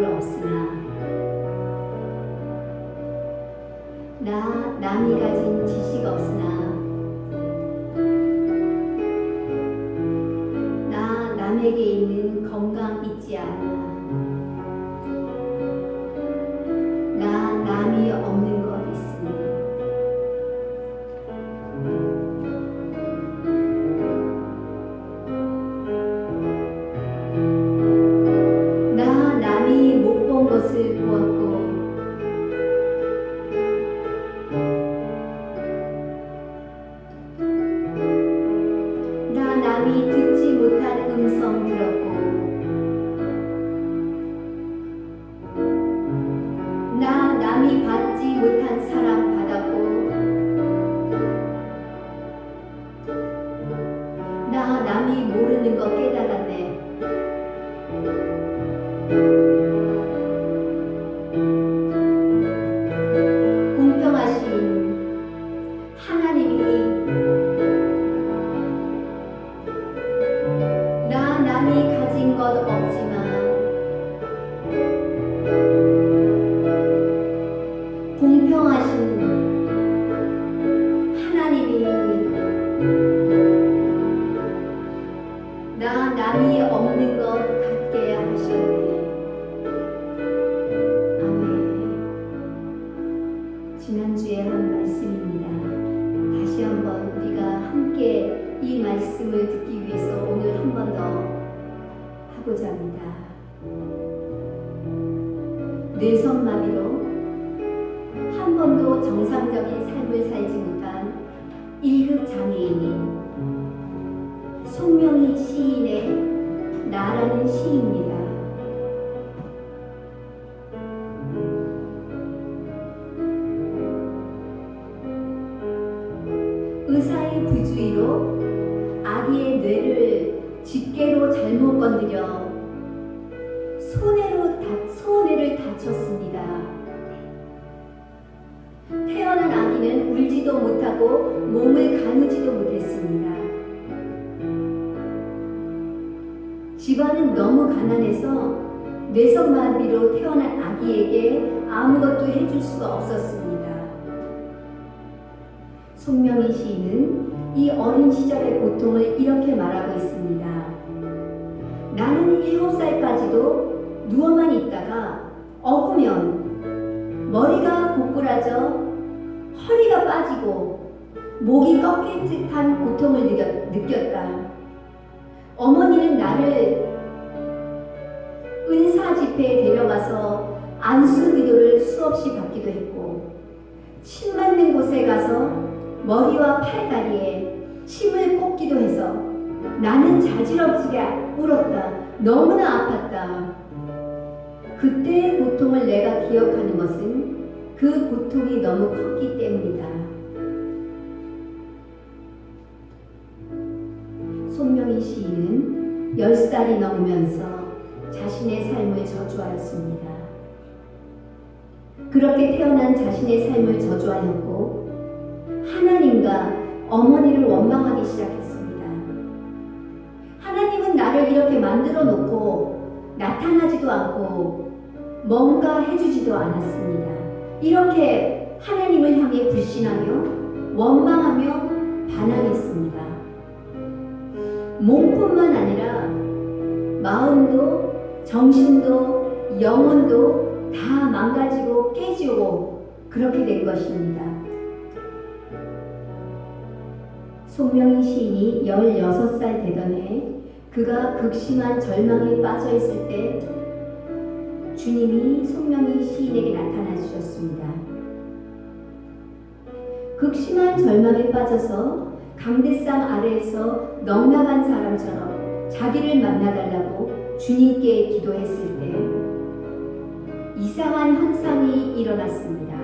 얼굴 없으나 나 남이 가진 지식 없으나 나 나 남이 모르는 거 깨달았네 번도 정상적인 삶을 살지 못한 1급 장애인인 송명희 시인의 나라는 시입니다. 의사의 부주의로 아기의 뇌를 집게로 잘못 건드려 손해로 다, 손해를 다쳤습니다. 울지도 못하고 몸을 가누지도 못했습니다. 집안은 너무 가난해서 뇌성마비로 태어난 아기에게 아무것도 해줄 수가 없었습니다. 송명희 시인은 이 어린 시절의 고통을 이렇게 말하고 있습니다. 나는 일곱 살까지도 누워만 있다가 업으면 머리가 고꾸라져 허리가 빠지고 목이 꺾일 듯한 고통을 느꼈, 느꼈 다. 어머니는 나를 은사 집회에 데려가서 안수 기도를 수없이 받기도 했고 침 맞는 곳에 가서 머리와 팔다리에 침을 꽂기도 해서 나는 자지럽지게 울었다. 너무나 아팠다. 그때의 고통을 내가 기억하는 것은 그 고통이 너무 컸기 때문이다. 손명희 시인은 10살이 넘으면서 자신의 삶을 저주하였습니다. 그렇게 태어난 자신의 삶을 저주하였고 하나님과 어머니를 원망하기 시작했습니다. 하나님은 나를 이렇게 만들어 놓고 나타나지도 않고 뭔가 해주지도 않았습니다. 이렇게 하나님을 향해 불신하며 원망하며 반항했습니다. 몸뿐만 아니라 마음도 정신도 영혼도 다 망가지고 깨지고 그렇게 된 것입니다. 손명희 시인이 16살 되던 해 그가 극심한 절망에 빠져 있을 때 주님이 손명희 시인에게 나타나 주셨습니다. 극심한 절망에 빠져서 강대상 아래에서 넉나간 사람처럼 자기를 만나달라고 주님께 기도했을 때 이상한 현상이 일어났습니다.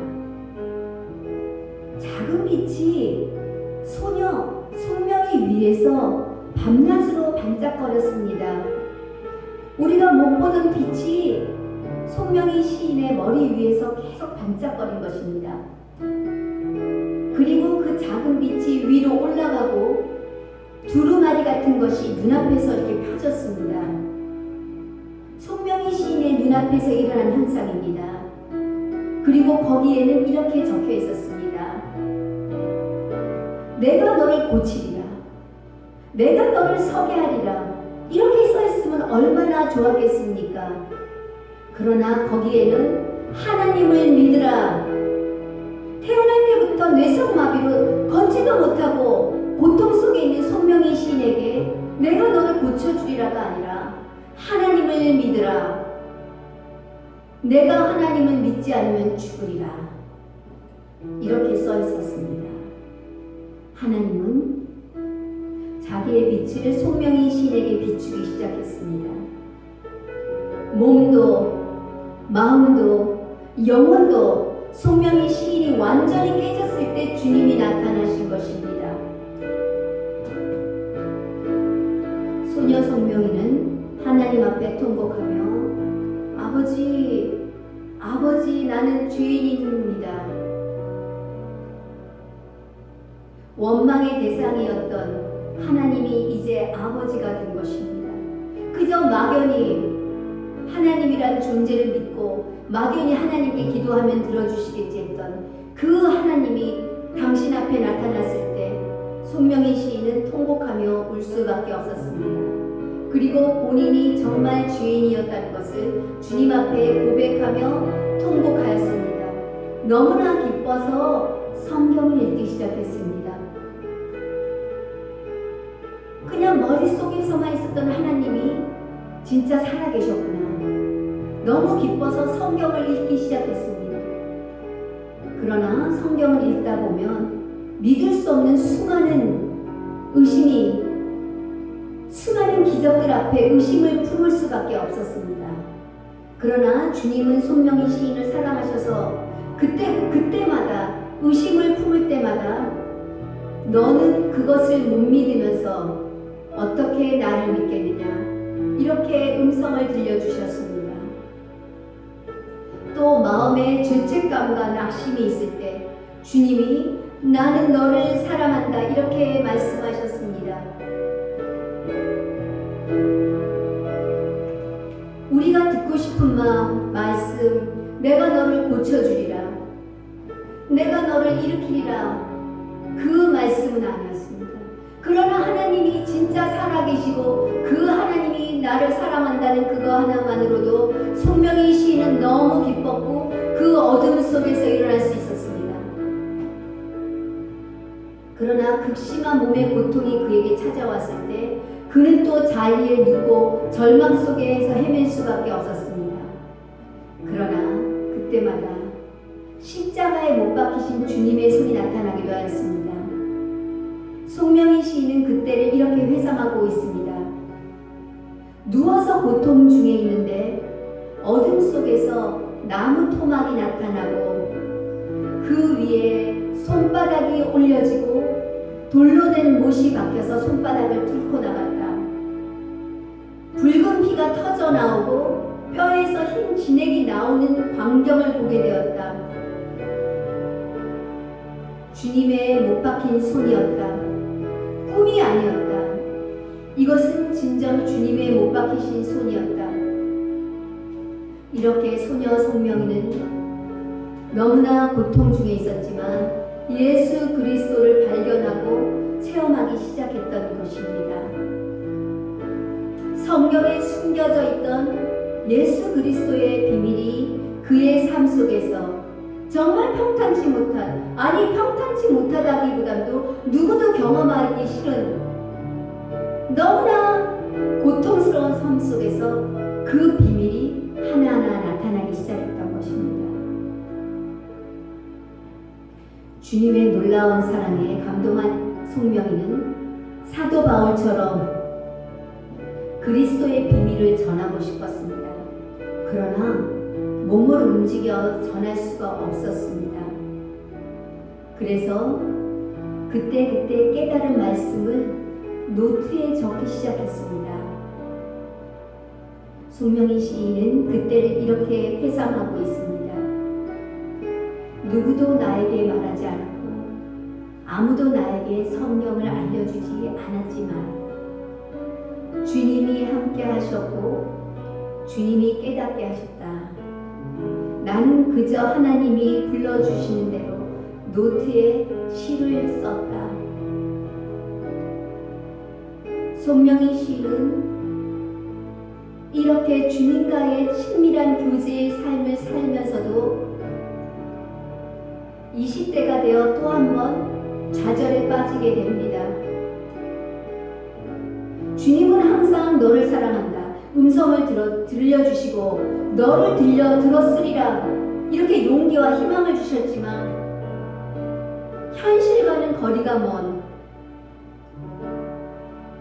작은 빛이 소녀 송명이 위에서 밤낮으로 반짝거렸습니다. 우리가 못 보던 빛이 송명희 시인의 머리 위에서 계속 반짝거린 것입니다. 그리고 그 작은 빛이 위로 올라가고 두루마리 같은 것이 눈앞에서 이렇게 펴졌습니다. 송명희 시인의 눈앞 눈앞에서 일어난 현상입니다. 그리고 거기에는 이렇게 적혀 있었습니다. 내가 너를 고치리라. 내가 너를 서게 하리라. 이렇게 써 있으면 얼마나 좋았겠습니까? 그러나 거기에는 하나님을 믿으라. 태어날 때부터 뇌성마비로 걷지도 못하고 고통 속에 있는 손명희 시인에게 내가 너를 고쳐주리라가 아니라 하나님을 믿으라. 내가 하나님을 믿지 않으면 죽으리라. 이렇게 써 있었습니다. 하나님은 자기의 빛을 손명희 시인에게 비추기 시작했습니다. 몸도, 마음도, 영혼도 손명희 시인이 완전히 깨졌을 때 주님이 나타나신 것입니다. 소녀 성명이는 하나님 앞에 통곡하며 아버지, 아버지 나는 죄인입니다. 원망의 대상이었던 하나님이 이제 아버지가 된 것입니다. 그저 막연히 하나님이란 존재를 믿고 막연히 하나님께 기도하면 들어주시겠지 했던 그 하나님이 당신 앞에 나타났을 때 손명희 시인은 통곡하며 울 수밖에 없었습니다. 그리고 본인이 정말 죄인이었다는 것을 주님 앞에 고백하며 통곡하였습니다. 너무나 기뻐서 성경을 읽기 시작했습니다. 그냥 머릿속에서만 있었던 하나님이 진짜 살아계셨구나. 너무 기뻐서 성경을 읽기 시작했습니다. 그러나 성경을 읽다 보면 믿을 수 없는 수많은 의심이 수많은 기적들 앞에 의심을 품을 수밖에 없었습니다. 그러나 주님은 손명희 시인을 사랑하셔서 그때 그때마다 의심을 품을 때마다 너는 그것을 못 믿으면서 어떻게 나를 믿겠느냐 이렇게 음성을 들려주셨습니다. 죄책감과 낙심이 있을 때 주님이 나는 너를 사랑한다 이렇게 말씀하셨습니다. 우리가 듣고 싶은 마음, 말씀, 내가 너를 고쳐주리라. 내가 너를 일으키리라. 그 말씀은 아니었습니다. 그러나 하나님이 진짜 살아계시고 그 하나님이 나를 사랑한다는 그거 하나만으로도 손명희 시인은 너무 기뻤고 그 어둠 속에서 일어날 수 있었습니다. 그러나 극심한 몸의 고통이 그에게 찾아왔을 때 그는 또 자리에 눕고 절망 속에서 헤맬 수밖에 없었습니다. 그러나 그때마다 십자가에 못 박히신 주님의 손이 나타나기도 하였습니다. 송명희 시인은 그때를 이렇게 회상하고 있습니다. 누워서 고통 중에 있는데 어둠 속에서 나무 토막이 나타나고 그 위에 손바닥이 올려지고 돌로 된 못이 박혀서 손바닥을 뚫고 나갔다. 붉은 피가 터져 나오고 뼈에서 흰 진액이 나오는 광경을 보게 되었다. 주님의 못 박힌 손이었다. 꿈이 아니었다. 이것은 진정 주님의 못 박히신 손이었다. 이렇게 소녀 성명이는 너무나 고통 중에 있었지만 예수 그리스도를 발견하고 체험하기 시작했던 것입니다. 성경에 숨겨져 있던 예수 그리스도의 비밀이 그의 삶 속에서 정말 평탄치 못한 아니 평탄치 못하다기보다도 누구도 경험하기 싫은 너무나 고통스러운 삶 속에서 그 비밀이 하나하나 나타나기 시작했던 것입니다. 주님의 놀라운 사랑에 감동한 송명이는 사도 바울처럼 그리스도의 비밀을 전하고 싶었습니다. 그러나 몸을 움직여 전할 수가 없었습니다. 그래서 그때그때 깨달은 말씀을 노트에 적기 시작했습니다. 송명희 시인은 그때를 이렇게 회상하고 있습니다. 누구도 나에게 말하지 않았고 아무도 나에게 성경을 알려주지 않았지만 주님이 함께 하셨고 주님이 깨닫게 하셨다. 나는 그저 하나님이 불러주시는 대로 노트에 시를 썼다. 손명희 시는 이렇게 주님과의 친밀한 교제의 삶을 살면서도 20대가 되어 또 한 번 좌절에 빠지게 됩니다. 주님은 항상 너를 사랑한다. 음성을 들어, 들려주시고 너를 들려 들었으리라 이렇게 용기와 희망을 주셨지만 현실과는 거리가 먼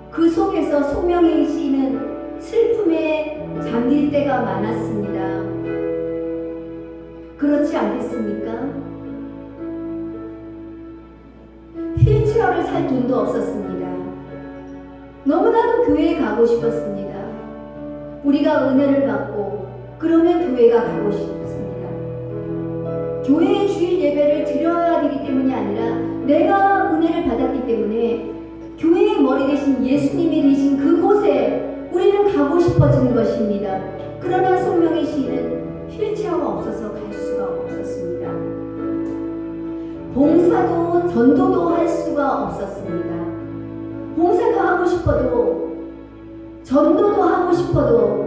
그 속에서 소명의 시인은 슬픔에 잠길 때가 많았습니다. 그렇지 않겠습니까? 휠체어를 살 돈도 없었습니다. 너무나도 교회에 가고 싶었습니다. 우리가 은혜를 받고 그러면 교회가 가고 싶습니다. 교회의 주일 예배를 드려야 되기 때문이 아니라 내가 은혜를 받았기 때문에 교회의 머리 대신 예수님이 되신 그곳에 우리는 가고 싶어지는 것입니다. 그러나 성령의 시인은 휠체어가 없어서 갈 수가 없었습니다. 봉사도 전도도 할 수가 없었습니다. 봉사도 하고 싶어도 전도도 하고 싶어도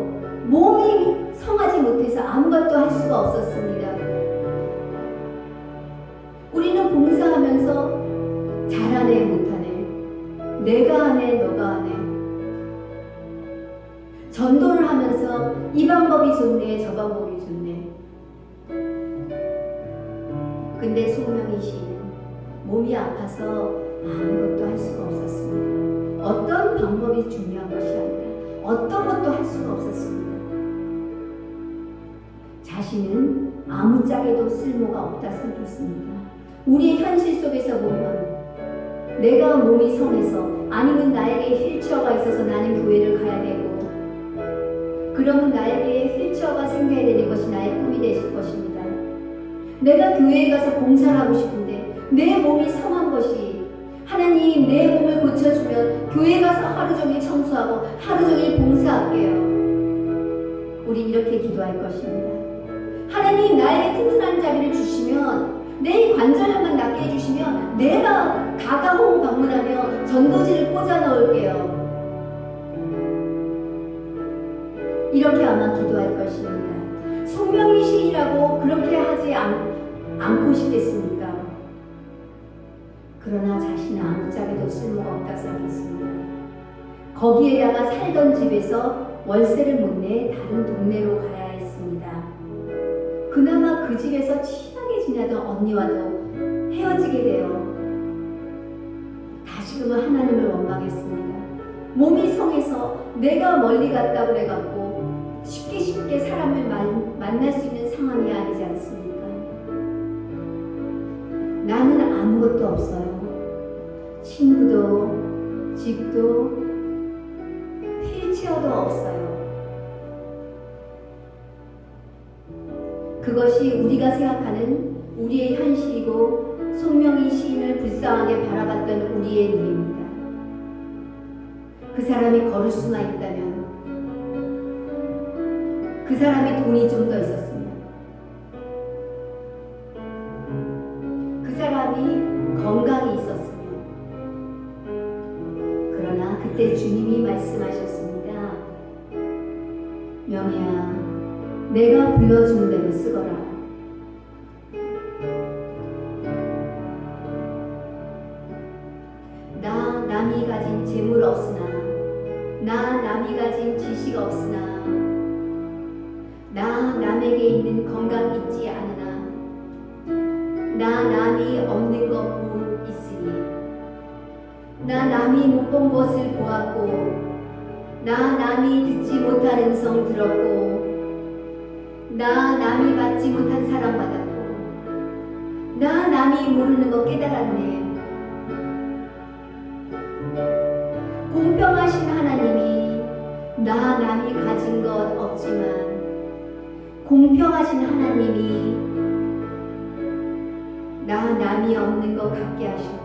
몸이 성하지 못해서 아무것도 할 수가 없었습니다. 우리는 봉사하면서 잘하네 못하네 내가 하네 너가 하네 전도를 하면서 이 방법이 좋네 저 방법이 좋네 근데 송명희 씨는 몸이 아파서 아무것도 할 수가 없었습니다. 어떤 방법이 중요한 것이 아니라 어떤 것도 할 수가 없었습니다. 자신은 아무짝에도 쓸모가 없다 생각했습니다. 우리의 현실 속에서 보면 내가 몸이 성해서 아니면 나에게 휠체어가 있어서 나는 교회를 가야 되고 그러면 나에게 휠체어가 생겨야 되는 것이 나의 꿈이 되실 것입니다. 내가 교회에 가서 봉사를 하고 싶은데 내 몸이 성한 것이 하나님 내 몸을 고쳐주면 교회 가서 하루 종일 청소하고 하루 종일 봉사할게요. 우리 이렇게 기도할 것입니다. 하나님 나에게 튼튼한 자리를 주시면 내 관절만 낫게 해주시면 내가 가가호흡 방문하며 전도지를 꽂아 넣을 이렇게 아마 기도할 것입니다. 성명의 시이라고 그렇게 하지 않, 않고 싶겠습니까? 그러나 자신은 아무짝에도 쓸모가 없다 생각했습니다. 거기에다가 살던 집에서 월세를 못 내 다른 동네로 가야 했습니다. 그나마 그 집에서 친하게 지내던 언니와도 헤어지게 되어 다시금은 하나님을 원망했습니다. 몸이 성해서 내가 멀리 갔다 그래갖고 쉽게 쉽게 사람을 만, 만날 수 있는 상황이 아니지 않습니까? 나는 아무것도 없어요. 친구도, 집도, 휠체어도 없어요. 그것이 우리가 생각하는 우리의 현실이고 송명희 시인을 불쌍하게 바라봤던 우리의 눈입니다. 그 사람이 걸을 수만 있다면 그 사람의 돈이 좀 더 있었으면 그 사람이 건강이 있었으면 그러나 그때 주님이 말씀하셨습니다. 명희야 내가 불러준 대로 쓰거라. 나 남이 가진 재물 없으나 나 남이 가진 지식 없으나 나 없는 것못 있으니. 나 남이 못 본 것을 보았고 나 남이 듣지 못한 음성 들었고 나 남이 받지 못한 사랑 받았고 나 남이 모르는 것 깨달았네. 공평하신 하나님이 나 남이 가진 것 없지만 공평하신 하나님이 나 남이 없는 것 같게 하셨네.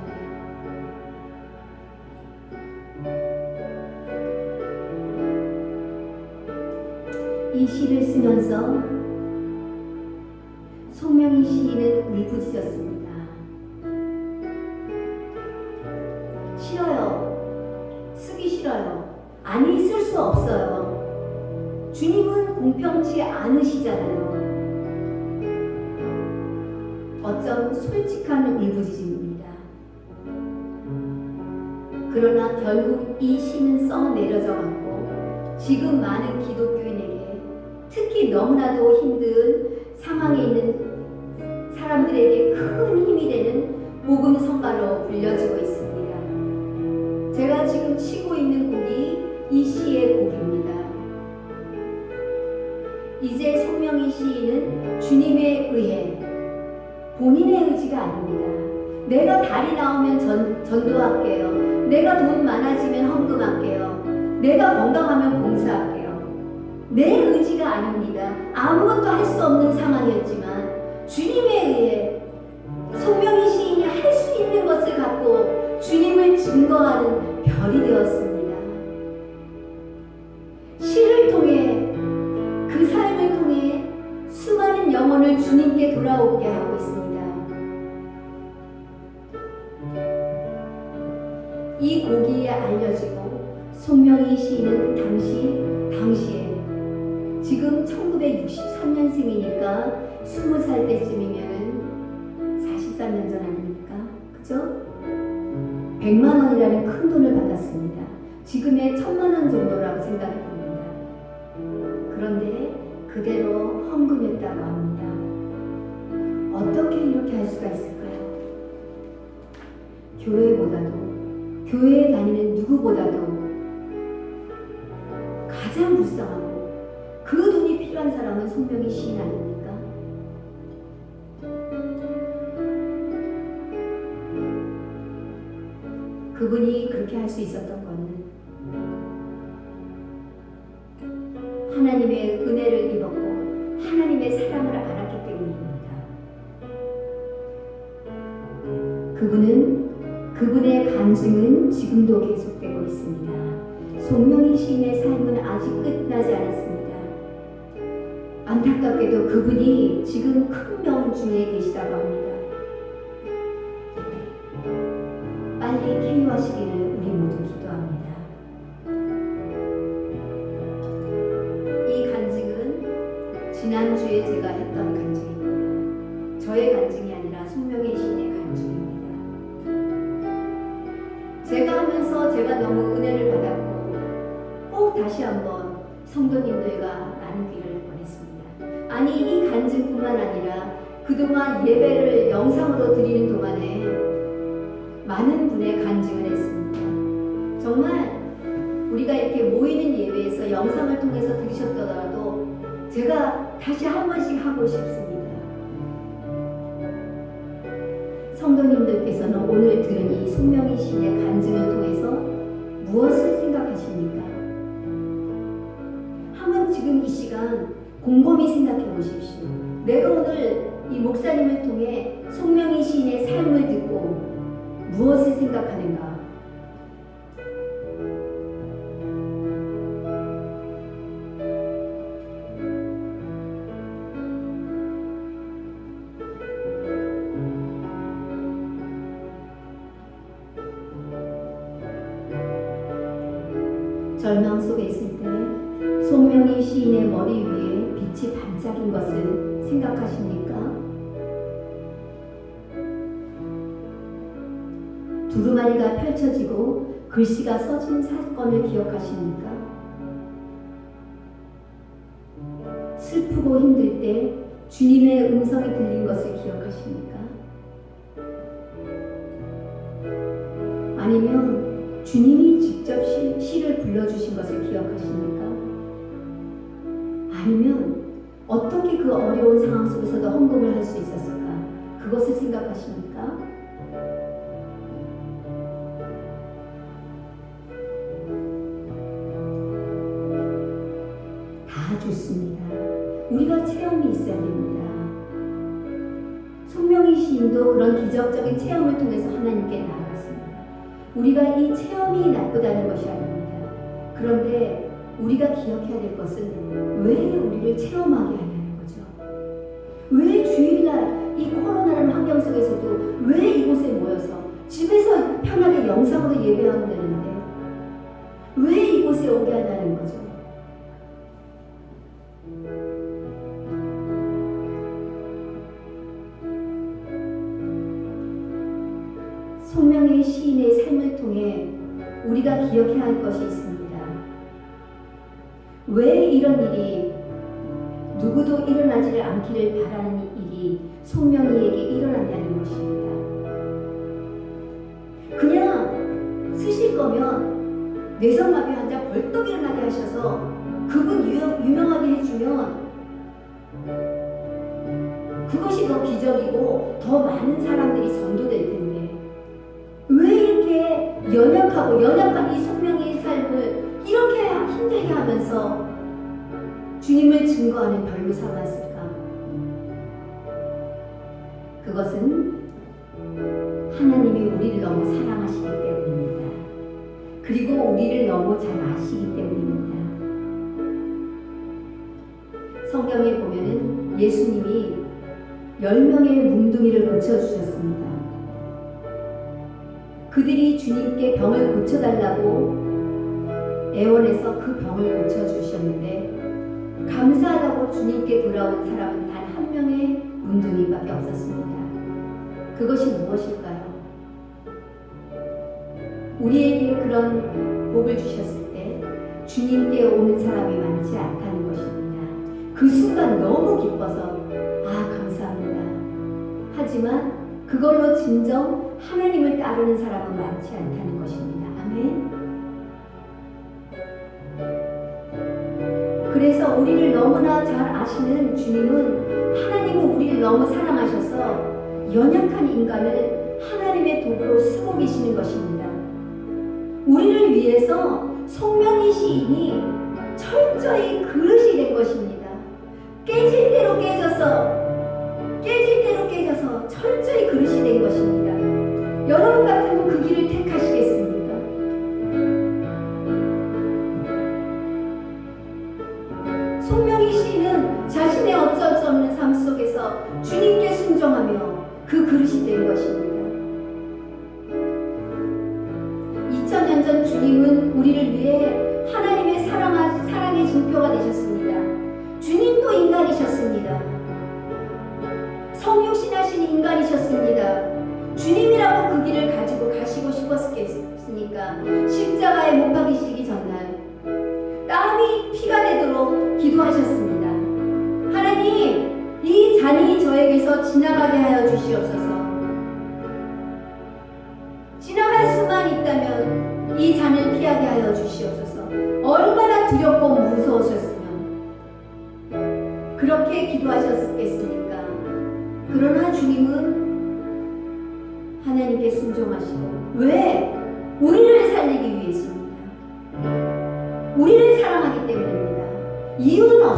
이이 시를 쓰면서 송명희 시인은 울부짖었습니다. 싫어요. 쓰기 싫어요. 아니 쓸 수 없어요. 주님은 공평치 않으시잖아요. 솔직한 울부짖음입니다. 그러나 결국 이 시는 써 내려져 갔고 지금 많은 기독교인에게 특히 너무나도 힘든 상황에 있는 사람들에게 큰 힘이 되는 복음 성가로 불려지고 있습니다. 제가 지금 치고 있는 곡이 이 시의 곡입니다. 이제 송명희 시인은 주님에 의해 본인의 의지가 아닙니다. 내가 달이 나오면 전, 전도할게요. 내가 돈 많아지면 헌금할게요. 내가 건강하면 봉사할게요. 내 의지가 아닙니다. 아무것도 할 수 없는 상황이었지만 주님에 의해 영혼을 주님께 돌아오게 하고 있습니다. 이 곡이 알려지고 송명희 시인은 당시 당시에 지금 1963년생이니까 20살 때쯤이면은 43년 전 아닙니까? 그죠? 100만 원이라는 큰 돈을 받았습니다. 지금의 천만 원 정도라고 생각이 듭니다. 그런데 그대로 헌금했다고 합니다. 어떻게 이렇게 할 수가 있을까요? 교회보다도 교회에 다니는 누구보다도 가장 불쌍하고 그 돈이 필요한 사람은 성명이 시인 아닙니까? 그분이 그렇게 할 수 있었던 것은 하나님의 은혜를 입 그분은 그분의 간증은 지금도 계속되고 있습니다. 송명희 시인의 삶은 아직 끝나지 않았습니다. 안타깝게도 그분이 지금 큰병 중에 계시다고 합니다. 빨리 쾌유하시기를 다시 한번 성도님들과 나누기를 원했습니다. 아니 이 간증뿐만 아니라 그동안 예배를 영상으로 드리는 동안에 많은 분의 간증을 했습니다. 정말 우리가 이렇게 모이는 예배에서 영상을 통해서 들으셨더라도 제가 다시 한 번씩 하고 싶습니다. 성도님들께서는 오늘 들은 이 송명희 씨의 간증을 통해서 무엇을 생각하십니까? 시간 곰곰이 생각해 보십시오. 내가 오늘 이 목사님을 통해 송명희 시인의 삶을 듣고 무엇을 생각하는가? 빛이 반짝인 것을 생각하십니까? 두루마리가 펼쳐지고 글씨가 써진 사건을 기억하십니까? 슬프고 힘들 때 주님의 음성이 들린 것을 기억하십니까? 아니면 주님이 직접 시, 시를 불러주신 것을 기억하십니까? 아니면 어떻게 그 어려운 상황 속에서도 헌금을 할 수 있었을까? 그것을 생각하십니까? 다 좋습니다. 우리가 체험이 있어야 됩니다. 송명희 시인도 그런 기적적인 체험을 통해서 하나님께 나아갔습니다. 우리가 이 체험이 나쁘다는 것이 아닙니다. 그런데 우리가 기억해야 될 것은 왜 우리를 체험하게 하냐는 거죠. 왜 주일날 이 코로나라는 환경 속에서도 왜 이곳에 모여서 집에서 편하게 영상으로 예배하면 되는데 왜 이곳에 오게 하냐 그것이 더 기적이고 더 많은 사람들이 전도될 텐데 왜 이렇게 연약하고 연약한 이 송명의 삶을 이렇게 힘들게 하면서 주님을 증거하는 별로 삼았을까? 그것은 하나님이 우리를 너무 사랑하시기 때문입니다. 그리고 우리를 너무 잘 아시기 때문입니다. 성경에 보면은 예수님이 열 명의 뭉둥이를 고쳐주셨습니다. 그들이 주님께 병을 고쳐달라고 애원해서 그 병을 고쳐주셨는데 감사하다고 주님께 돌아온 사람은 단 한 명의 문둥이밖에 없었습니다. 그것이 무엇일까요? 우리에게 그런 복을 주셨을 때 주님께 오는 사람이 많지 않다는 것입니다. 그 순간 너무 기뻐서. 하지만 그걸로 진정 하나님을 따르는 사람은 많지 않다는 것입니다. 아멘. 그래서 우리를 너무나 잘 아시는 주님은 하나님은 우리를 너무 사랑하셔서 연약한 인간을 하나님의 도구로 쓰고 계시는 것입니다. 우리를 위해서 송명희 시인이 철저히 그릇이 된 것입니다. 깨질 대로 깨져서 깨질 깨져서 철저히 그릇이 된 것입니다. 여러분 같으면 그 길을 택하시겠습니까? 송명희 시인은 자신의 어쩔 수 없는 삶 속에서 주님께 순종하며 그 그릇이 된 것입니다. 2000년 전 주님은 우리를 위해 하나님의 사랑하, 사랑의 증표가 되셨습니다. 주님도 인간이셨습니다. 인간이셨습니다. 주님이라고 그 길을 가지고 가시고 싶었겠습니까? 십자가에 못 박이시기 전날 땀이 피가 되도록 기도하셨습니다. 하나님, 이 잔이 저에게서 지나가게 하여 주시옵소서.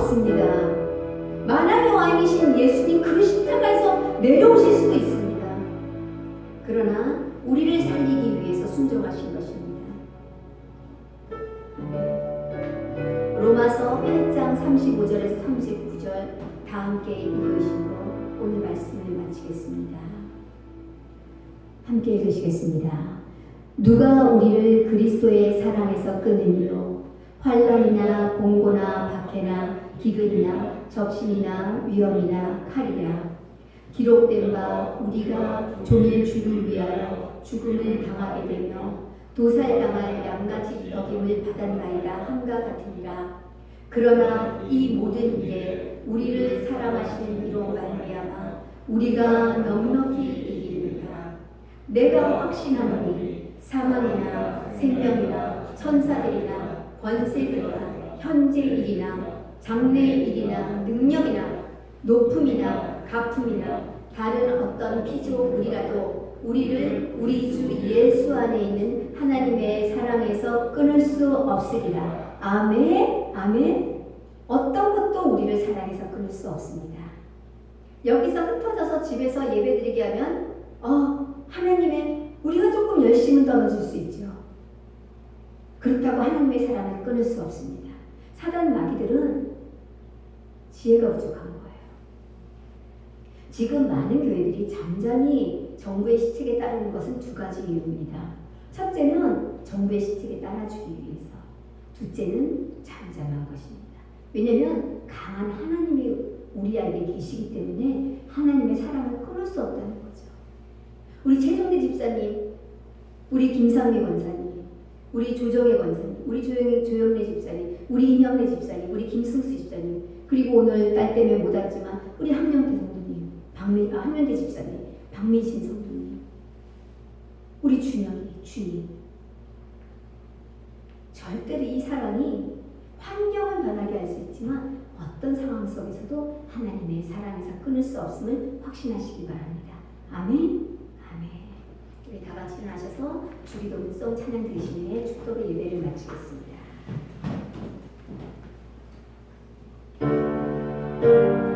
없습니다. 만왕의 왕이신 예수님 그 십자가에서 내려오실 수도 있습니다. 그러나 우리를 살리기 위해서 순종하신 것입니다. 로마서 8장 35절에서 39절 다 함께 읽으시고 오늘 말씀을 마치겠습니다. 함께 읽으시겠습니다. 누가 우리를 그리스도의 사랑에서 끊으리요 환란이나 공고나 박해나 기근이나 적신이나 위험이나 칼이라 기록된 바 우리가 종일 주를 위하여 죽음을 당하게 되며 도살당할 양같이 여김을 받았나이다 함과 같으니라. 그러나 이 모든 일에 우리를 사랑하시는 이로 말미암아 우리가 넉넉히 이기리라. 내가 확신하노니 사망이나 생명이나 천사들이나 권세들이나 현재 일이나 장래 일이나 능력이나 높음이나 가품이나 다른 어떤 피조물이라도 우리를 우리 주 예수 안에 있는 하나님의 사랑에서 끊을 수 없으리라. 아멘. 아멘. 어떤 것도 우리를 사랑해서 끊을 수 없습니다. 여기서 흩어져서 집에서 예배드리게 하면 어, 하나님의 우리가 조금 열심은 떨어질 수 있죠. 그렇다고 하나님의 사랑을 끊을 수 없습니다. 사단 마귀들은 지혜가 부족한 거예요. 지금 많은 교회들이 잠잠히 정부의 시책에 따르는 것은 두 가지 이유입니다. 첫째는 정부의 시책에 따라주기 위해서. 둘째는 잠잠한 것입니다. 왜냐하면 강한 하나님이 우리 안에 계시기 때문에 하나님의 사랑을 끊을 수 없다는 거죠. 우리 최성대 집사님, 우리 김상미 권사님, 우리 조정혜 권사님, 우리 조영래 집사님, 우리 임영래 집사님, 우리 김승수 집사님, 그리고 오늘 딸 때문에 못 왔지만 우리 한명태 성도님, 박미 아, 한명태 집사님, 박민신 성도님, 우리 준영이 주님. 절대로 이 사랑이 환경을 변하게 할 수 있지만 어떤 상황 속에서도 하나님의 사랑에서 끊을 수 없음을 확신하시기 바랍니다. 아멘. 아멘. 우리 다 같이 일어나셔서 주기도문송 찬양 드리시며 축도의 예배를 마치겠습니다. 지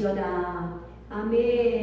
지어다. 아멘.